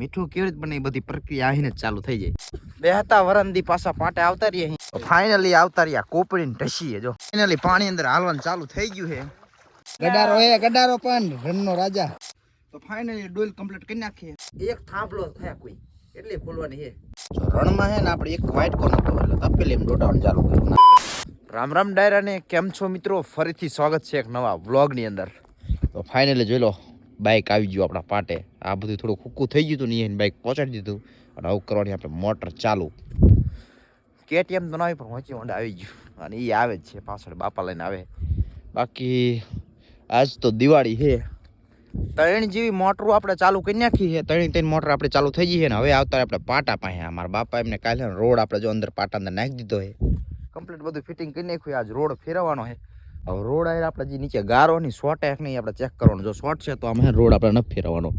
મીઠું કેવી રીતે બને એ બધી પ્રક્રિયા આહીને જ ચાલુ થઈ જાય. બે હતા, વરંદી પાછા પાટે આવતા રહીએ ફાઇનલી આવતા રહ્યા, કોપડીને ઢસીએ, જો. ફાઇનલી પાણી અંદર હાલવાનું ચાલુ થઈ ગયું છે. ગડારો એ ગડારો પણ, રણનો રાજા. તો ફાઇનલી ડોલ કમ્પ્લીટ કરી નાખીએ. એક થાંભલો થયા કોઈ, એટલી ખોલવાની છે. રણમાં છે ને આપણે એક વાઇટ કોનો એટલે તપેલી એમ દોડાવવાનું ચાલુ કર્યું. રામ રામ ડાયરાને, કેમ છો મિત્રો? ફરીથી સ્વાગત છે એક નવા વ્લોગની અંદર. તો ફાઇનલી જોઈ લો બાઇક આવી ગયું આપણા પાટે. આ બધું થોડું ખૂકું થઈ ગયું હતું ને બાઇક પહોંચાડી દીધું. અને આવું કરવાની આપણે મોટર ચાલુ. કેટીએમ તો ના આવી પણ વચ્ચે વંડા આવી ગયું. અને એ આવે જ છે, પાછળ બાપા લઈને આવે. બાકી આજ તો દિવાળી છે. ત્રણ જેવી મોટરો આપણે ચાલુ કરી નાખી છે. ત્રણ ત્રણ મોટર આપણે ચાલુ થઈ ગઈ છે ને હવે આવતા આપણે પાટા પાસે. અમારા બાપા એમને કાલે રોડ આપણે જો અંદર પાટા અંદર નાખી દીધો છે. કમ્પ્લીટ બધું ફિટિંગ કરી નાખ્યું આજ રોડ ફેરવવાનો છે. હવે રોડ આવીને આપણે જે નીચે ગારો ની શોર્ટ એક નહીં આપણે ચેક કરવાનો. જો શોર્ટ છે તો અમે રોડ આપણે નથી ફેરવાનો.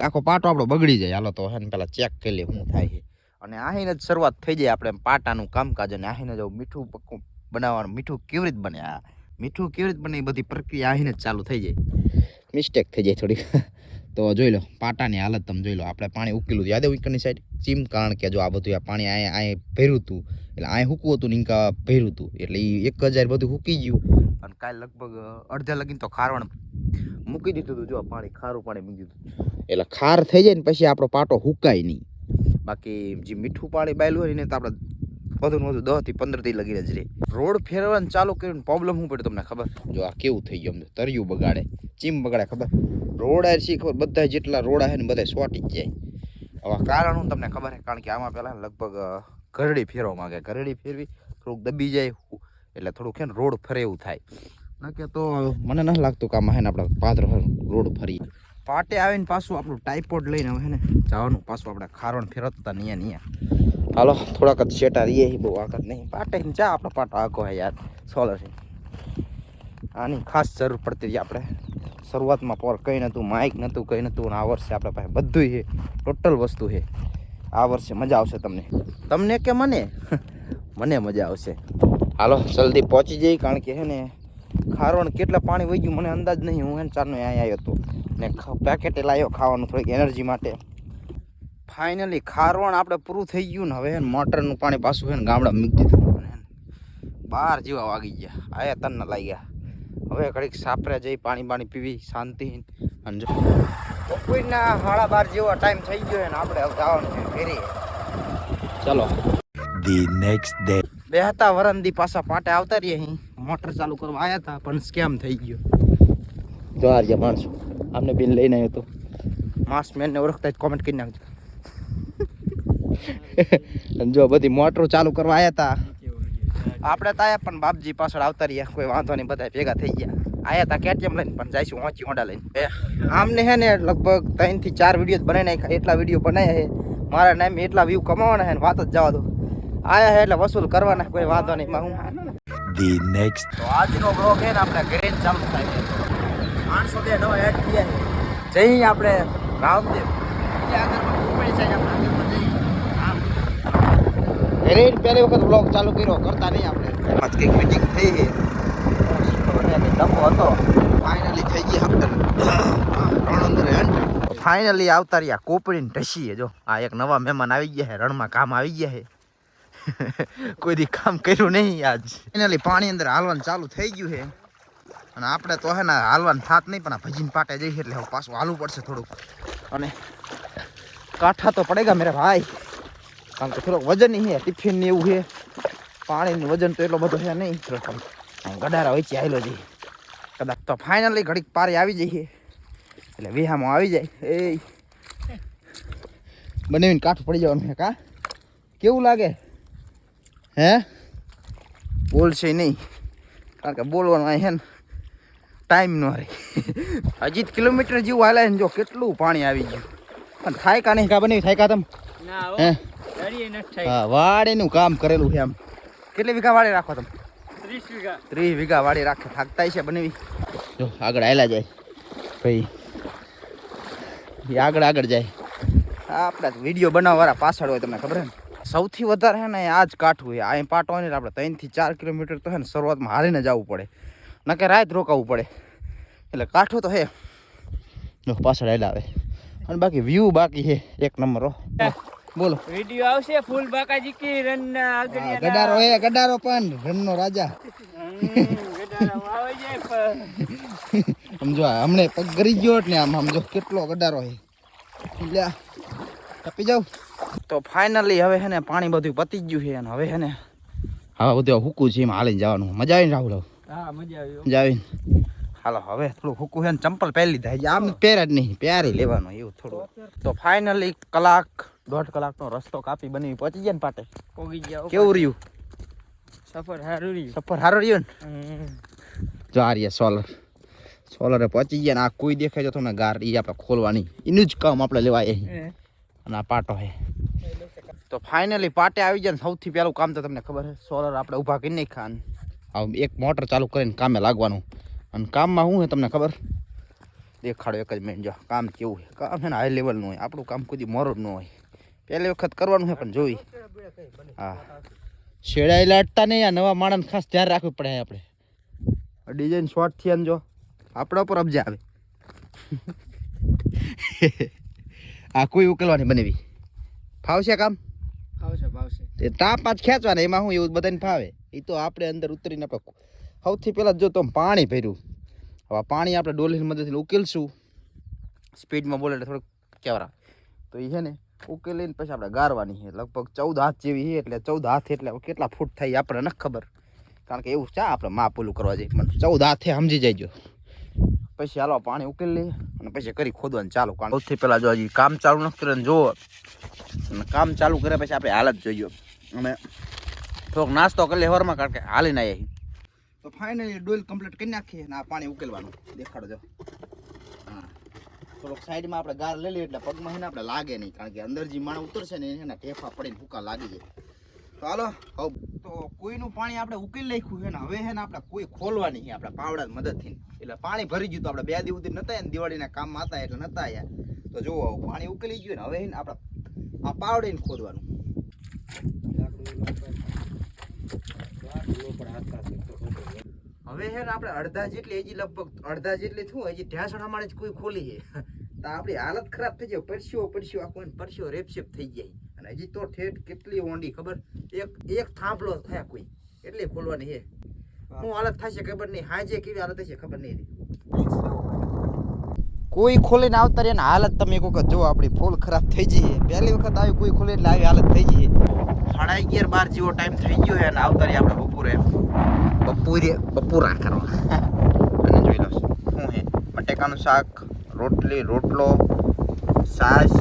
આખો પાટો આપણો બગડી જાય. હાલો તો હે પહેલાં ચેક કરી લે શું થાય છે. અને આહીને જ શરૂઆત થઈ જાય આપણે પાટાનું કામકાજ અને આહીને જો મીઠું પક્કું બનાવવાનું. મીઠું કેવી રીતે બને આ? મીઠું કેવી રીતે બને એ બધી પ્રક્રિયા આહીને જ ચાલુ થઈ જાય. મિસ્ટેક થઈ જાય થોડીક. તો જોઈ લો, પાટાની હાલત તમે જોઈ લો. આપણે પાણી ઉકેલું. યાદ ઉપરની સાઈડ ચીમ કારણ કે જો આ બધું આ પાણી અહીંયા અહીંયા ભર્યું હતું એટલે અહીંયા હૂકવું હતું ને ઇંકા ભર્યું હતું એટલે એ એક હજાર બધું હૂકી ગયું. અને કાલે લગભગ અડધા લગીને તો ખારવણ મૂકી દીધું હતું જો પાણી, ખારું પાણી મૂકી દીધું એટલે ખાર થઈ જાય ને પછી આપણો પાટો હુકાય નહીં. બાકી જે મીઠું પાણી બાયલું હોય ને તો આપણે વધુ ને વધુ દસથી પંદરથી લગીને જ રહે. રોડ ફેરવાનું ચાલુ કર્યું પ્રોબ્લેમ શું પડે તમને ખબર? જો આ કેવું થઈ ગયું અમને? તરિયું બગાડે, ચીમ બગાડે ખબર? રોડ આ શી ખબર? બધા જેટલા રોડ છે ને બધા સોટી જ જાય. હવે કારણ હું તમને ખબર છે? કારણ કે આમાં પહેલાં લગભગ ઘરડી ફેરવા માંગે. ઘરડી ફેરવી થોડુંક દબી જાય એટલે થોડુંક છે ને રોડ ફરે એવું થાય. ના કે તો મને નથી લાગતું કે આમાં છે ને આપણે પાત્ર રોડ ફરી. પાટે આવીને પાછું આપણું ટાઈપોડ લઈને હવે ને જવાનું. પાછું આપણે ખારણ ફેરવતા નહીં નહીં હાલો, થોડાક જ શેટા રહીએ બહુ આગળ નહીં. પાટે જા, આપણો પાટો આખો હે યાર સોલર છે. આની ખાસ જરૂર પડતી હતી આપણે. શરૂઆતમાં પર કંઈ નહોતું માઇક નહોતું, કંઈ નહોતું, અને આ વર્ષે આપણા પાસે બધું છે. ટોટલ વસ્તુ છે. આ વર્ષે મજા આવશે તમને. તમને કે મને? મને મજા આવશે. હાલો, જલ્દી પહોંચી જઈ કારણ કે હે ને ખારવણ કેટલા પાણી વહી ગયું મને અંદાજ નહીં. હું એને ચારનો અહીંયા આવ્યો હતો. ને પેકેટે લાવ્યો ખાવાનું થોડીક એનર્જી માટે. ફાઇનલી ખારવણ આપણે પૂરું થઈ ગયું ને હવે મોટરનું પાણી પાછું છે ને ગામડા મૂકી દીધું બાર જેવા વાગી ગયા. આયા તન લાગ્યા. હવે ઘડીક સાપરે જઈ પાણી પાણી પીવી શાંતિ. અને બપોરના સાડા બાર જેવો ટાઈમ થઈ ગયો ને આપણે હવે જવાનું છે ફેરી ચલો. ધી નેક્સ્ટ ડે બે હતા વરંદી પાછા પાટે આવતા રહીએ અહીં. મોટર ચાલુ કરવા આવ્યા હતા પણ સ્કેમ થઈ ગયો. જો આ રહ્યા માણસો આમને બિલ લઈને આવ્યો હતો માસ મેનને ઓળખતા જ કોમેન્ટ કરી નાખજો. જો બધી મોટરો ચાલુ કરવા આવ્યા હતા આપણે તો આયા પણ બાપજી પાછળ આવતા રહ્યા. કોઈ વાંધો નહીં બધા ભેગા થઈ ગયા. આયા હતા કેટીએમ લઈને? પણ જઈશું વાંચી હોંડા લઈને. આમને હે ને લગભગ ત્રણથી ચાર વીડિયો બનાવી નાખ્યા. એટલા વીડિયો બનાવ્યા છે. મારા નામે એટલા વ્યૂ કમાવાના છે વાત જ જવા દો. આયા હે એટલે વસૂલ કરવાના કોઈ વાંધો નહીં. હું The next. તો આજનો બ્લોગ છે ને આપણે ઘરે ચાલુ થાય છે. માણસો બે નવા એડ થયા છે. જઈ આપણે રામદેવ. ઘરે પહેલી વખત બ્લોગ ચાલુ કર્યો કરતા નહીં આપણે. એમાં કંઈક મીટિંગ થઈ ગઈ. ડબ્બો હતો. ફાઇનલી થઈ ગઈ આપણે અંદર ફાઇનલી આવતા રહ્યા કોપડીને ઢસીએ જો. આ એક નવા મહેમાન આવી ગયા છે રણમાં કામ આવી ગયા છે. કોઈ દી કામ કર્યું નહીં આજ. ફાઇનલી પાણી અંદર હાલવાનું ચાલુ થઈ ગયું છે. અને આપણે તો હે ને હાલવાનું થાત નહીં, પણ આ ભજીન પાટે જઈએ એટલે હવે પાછું હાલવું પડશે થોડુંક. અને કાંઠા તો પડેગા મેરા ભાઈ. કારણ કે થોડોક વજન છે ટિફિન ને એવું છે પાણીનું વજન તો એટલો બધો છે નહીં. ગડારા વચ્ચે આવેલો જઈએ. કદાચ તો ફાઇનલી ઘડીક પારે આવી જઈએ. એટલે વિહામાં આવી જાય. એ બનાવીને કાઠું પડી જવાનું છે કા? કેવું લાગે? હે? બોલશે નહીં. કારણ કે બોલવાનો અહીં છે ને ટાઈમ ન રહે હજી કિલોમીટર જેવું હાલે ને જો કેટલું પાણી આવી ગયું. પણ થાય કા નહીં કા બનાવી થાય કા તમ? હે હા? વાડીનું કામ કરેલું છે આમ. કેટલી વીઘા વાડી રાખો તમે? ત્રીસ વીઘા. ત્રીસ વીઘા વાડી રાખે થાકતા છે બનેવી. જો આગળ આયલા જાય. ભાઈ આગળ આગળ જાય. આપણા વીડિયો બનાવવાળા પાછળ હોય તમને ખબર હે ને? સૌથી વધારે હે ને આ જ કાઠું હોય અહીં પાટો ને આપણે ત્રણથી ચાર કિલોમીટર તો હે ને શરૂઆતમાં હારીને જવું પડે. નકે રાત રોકાવું પડે. એટલે કાઠું તો હે. પાછળ આયલા આવે. અને બાકી વ્યૂ બાકી છે. એક નંબર બોલો. વિડિયો આવશે ફૂલ બાકાજી કી રન આગળ ગડારો એ ગડારો પણ રનનો રાજા. છે સમજો હમણે પગ ગરી ગયો એટલે આમ સમજો કેટલો ગડારો હે. લ્યા. ટપી જાવ તો ફાઇનલી હવે હે ને પાણી બધું પતી જ ગયું છે અને હવે હે ને હવે બધું હુકું છે એમાં હાલીને જવાનું. મજા આવી ને રાહુલ હા મજા આવી મજા આવી હાલો હવે થોડું હુકું છે ને ચંપલ પહેરી લીધા. આમ પહેર્યા જ નહીં પહેરી લેવાનું એવું થોડું. તો ફાઇનલી કલાક દોઢ કલાકનો રસ્તો કાપી બની પહોંચી ગયા ને પાટે. પોગી ગયા કેવું રહ્યું? સફર સારું રહ્યું. સફર સારું રહ્યો ને? જો આ રહ્યા સોલર સોલરે પહોંચી ગયા ને આ કોઈ દેખાય તો તમને ગાર એ આપણે ખોલવાની. એનું જ કામ આપણે લેવાય. અને આ પાટો છે તો ફાઇનલી પાટે આવી જાય ને સૌથી પહેલું કામ તો તમને ખબર છે સોલર આપણે ઊભા કરી નાખ્યા અને એક મોટર ચાલુ કરીને કામે લાગવાનું. અને કામમાં શું છે તમને ખબર? દેખાડો એક જ મિનિટ જો કામ કેવું છે કામ છે ને હાઈ લેવલનું હોય આપણું કામ કોઈ મોરું ન હોય. પહેલી વખત કરવાનું છે પણ જોઈ. હા. શેડાઈ લાટતા નહીં આ નવા માણસ ખાસ ધ્યાન રાખવું પડે આપણે. ડિઝાઇન શોર્ટ થયા જો આપણા ઉપર અબજા આવે. આ કોઈ ઉકેલવાની બનેવી? ફાવશે કામ? ફાવશે ફાવશે. તાપ પાંચ ખેંચવાના એમાં શું એવું બધાને ફાવે. એ તો આપણે અંદર ઉતરીને આપણે સૌથી પહેલાં જો તો પાણી ભર્યું. હવે પાણી આપણે ડોલીની મદદથી ઉકેલશું. સ્પીડમાં બોલે એટલે થોડુંક કેવરા. તો એ છે ને ઉકેલીને પછી આપણે ગારવાની છે. લગભગ ચૌદ હાથ જેવી છે એટલે ચૌદ હાથ એટલે કેટલા ફૂટ થાય આપણને આપણે નથી ખબર. કારણ કે એવું ચા આપણે માપ ઓલું કરવા જઈએ પણ ચૌદ હાથે સમજી જઈજો પછી હાલો પાણી ઉકેલી લઈએ અને પછી કરી ખોદવાનું ચાલુ. કારણ સૌથી પહેલાં જો હજી કામ ચાલુ નથી કર્યું જુઓ અને કામ ચાલુ કર્યા પછી આપણે હાલત જોઈએ. અને થોડોક નાસ્તો કરી લે હવારમાં કારણ કે હાલી ના આવી. તો ફાઇનલી ડોલ કમ્પ્લીટ કરી નાખીએ અને આ પાણી ઉકેલવાનું. દેખાડો જો. હા. થોડોક સાઈડમાં આપણે ગાર લઈ લઈએ એટલે પગમાં એને આપણે લાગે નહીં કારણ કે અંદર જે માણ ઉતરશે ને એના ટેફા પડીને ભૂકા લાગી જાય. તો હાલો, હવે. તો કોઈનું પાણી આપણે ઉકેલી નાખ્યું છે ને, હવે છે ને આપણે કોઈ ખોલવાની છે, આપણે પાવડા મદદથી. એટલે પાણી ભરી ગયું તો આપણે બે દિવસ સુધી નતા ને, દિવાળીના કામમાં હતા એટલે નતા આયા. તો જુઓ પાણી ઉકેલી ગયું ને, હવે છે ને આપણે આ પાવડીને ખોદવાનું હવે છે ને આપણે અડધા જેટલી, હજી લગભગ અડધા જેટલી થયું, હજી અમારે જ કોઈ ખોલી છે. તો આપણી હાલત ખરાબ થઈ જાય, પરસ્યો પરસ્યો, આ કોઈ પરસ્યો, રેપશેપ થઈ જાય. હજી તો ઠેઠ કેટલી ઊંડી ખબર? એક એક થાંભલો થયા કોઈ. એટલી ખોલવાની હે. શું હાલત થશે ખબર નહીં. હાજે કેવી હાલત થશે ખબર નહીં કોઈ ખોલીને આવતા રહે ને હાલત તમે એક વખત જો આપણી ફૂલ ખરાબ થઈ જઈએ. પહેલી વખત આવી કોઈ ખોલે એટલે આવી હાલત થઈ જઈએ. સાડા અગિયાર બાર જેવો ટાઈમ થઈ ગયો છે અને આવતા રહીએ આપણે બપોરે. બપોરે બપોરા કરવા. અને જોઈ લો શું હે. બટેકાનું શાક રોટલી રોટલો છાશ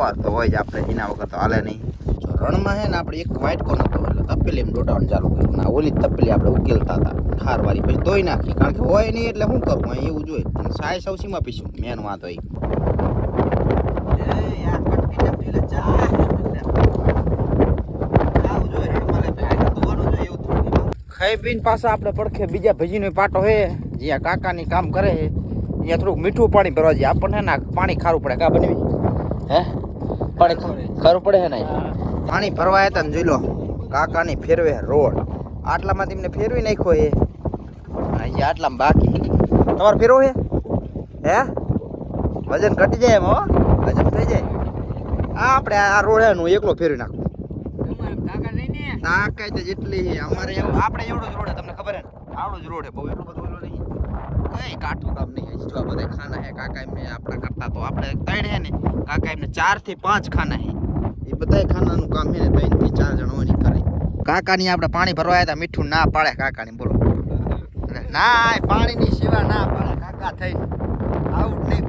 ગોળ તો હોય જ આપણે એના વગર તો હાલે નહીં. જો રણમાં હે ને આપણે એક વ્હાઇટ કોર્નર તો એટલે તપેલી એમ દોડાવવાનું ચાલુ કર્યું. ના ઓલી તપેલી આપણે ઉકેલતા હતા ખારવાળી. પછી ધોઈ નાખી કારણ કે હોય નહીં એટલે શું કરવું અહીં એવું જોઈએ. સાય સૌસીમાં પીશું? મેન વાંધો એ ખાઈ પીને પાછા આપણે પડખે બીજા ભજીનો પાટો હે જ્યાં કાકાની કામ કરે છે અહીંયા થોડુંક મીઠું પાણી ભરવા જઈએ. આપણને ના પાણી ખારું પડે. કા બનવી? હે? પાણી ખરું પડે હે ને પાણી ભરવા હતા ને જોઈ લો કાકાની ફેરવે રોડ. આટલામાં તેમને ફેરવી નાખ્યો એ. અહીંયા આટલામાં બાકી. તમારે ફેરવો હે? હે? વજન ઘટી જાય એમ હો? વજન થઈ જાય. આ આપણે આ રોડ હે હું એકલો ફેરવી નાખું. કાકા તાકાત જેટલી અમારે એવું આપણે એવડો જ રોડ તમને ખબર હે ને? આવડો જ રોડ હે બહુ એટલું બધું કઈ કાઠું કામ નહીં. હજી જો બધા ખાના હે, કાકા એમને આપણા કરતા તો આપણે ત્રણ હે ને, કાકા એમને ચારથી પાંચ ખાના હે. એ બધા ખાનાનું કામ હે ને ત્રણથી ચાર જણ હોય ને ઈ કરે. કાકાની આપણે પાણી ભરવા આવ્યા મીઠું ના પાડે કાકાની, બોલો. ના પાણીની સેવા ના પાડે કાકા થઈને. આવું નહીં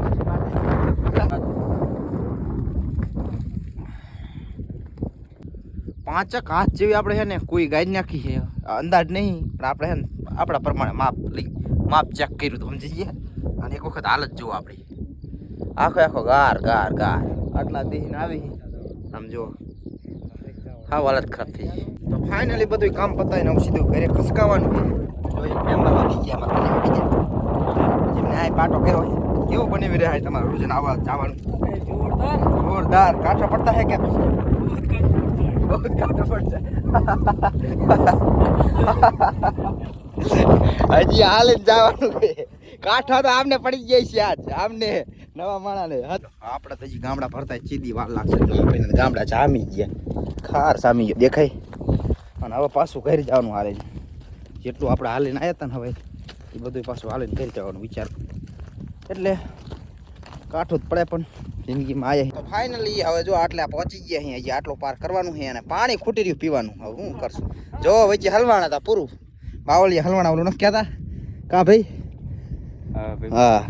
પાંચક હાથ જેવી આપણે છે ને કોઈ ગાઈ નાખી છે અંદાજ નહીં, પણ આપણે છે ને આપણા પ્રમાણે માપ લઈ માપ ચેક કર્યું તો સમજી ગયા? અને એક વખત હાલત જુઓ આપણી આખો આખો ગાર ગાર ગાર. આટલા દેહીને આવી. આમ જુઓ. હા હાલત ખરાબ થઈ ગઈ. તો ફાઇનલી બધું કામ પતાવીને હું સીધું ઘરે ખસકાવાનું જો એક મેમ્બર વધી ગયા અમારે કને વધી ગયા. જેમને આ પાટો કર્યો છે. કેવું બની રહ્યા તમારું રોજન આવવા જવાનું? જોરદાર. જોરદાર. કાંઠા પડતા હે કે બહુ કાંઠા પડતા હજી હાલ જ જવાનું કાંઠા તો આમને પડી ગયા છે આજ. આમને નવા માણાને આપણે તો હજી ગામડા ભરતા ચીદી વાર લાગશે. ગામડા જામી ગયા. ખાર સામી ગયો. દેખાય? અને હવે પાછું ઘરે જવાનું હાલે જેટલું આપણે હાલીને આવ્યા હતા ને હવે એ બધું પાછું હાલીને ઘરે જવાનું વિચાર. એટલે કાઠું જ પડે પણ જિંદગીમાં આવ્યા તો ફાઇનલી હવે જો આટલા પહોંચી ગયા અહીંયા આટલો પાર કરવાનું છે અને પાણી ખૂટી રહ્યું પીવાનું. હવે શું કરશું? જો વચ્ચે હલવાણા હતા પૂરું. બાવળિયા હલવાણા ઓલું નથી કહેતા? કા ભાઈ? હા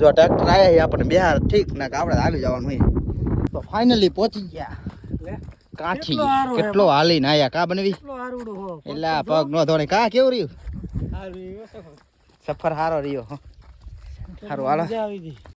જો ટ્રેક્ટર આવ્યા છે આપણને બિહાર ઠીક ના આપણે આવી જવાનું હોય. તો ફાઇનલી પહોંચી ગયા. કાઠી કેટલો હાલીને આયા કા બનવી? કેટલો હારુડો હો. એટલે પગ નો ધોણે કા કેવું રહ્યું? સફર. હારો રહ્યો હો. હારું હાલો.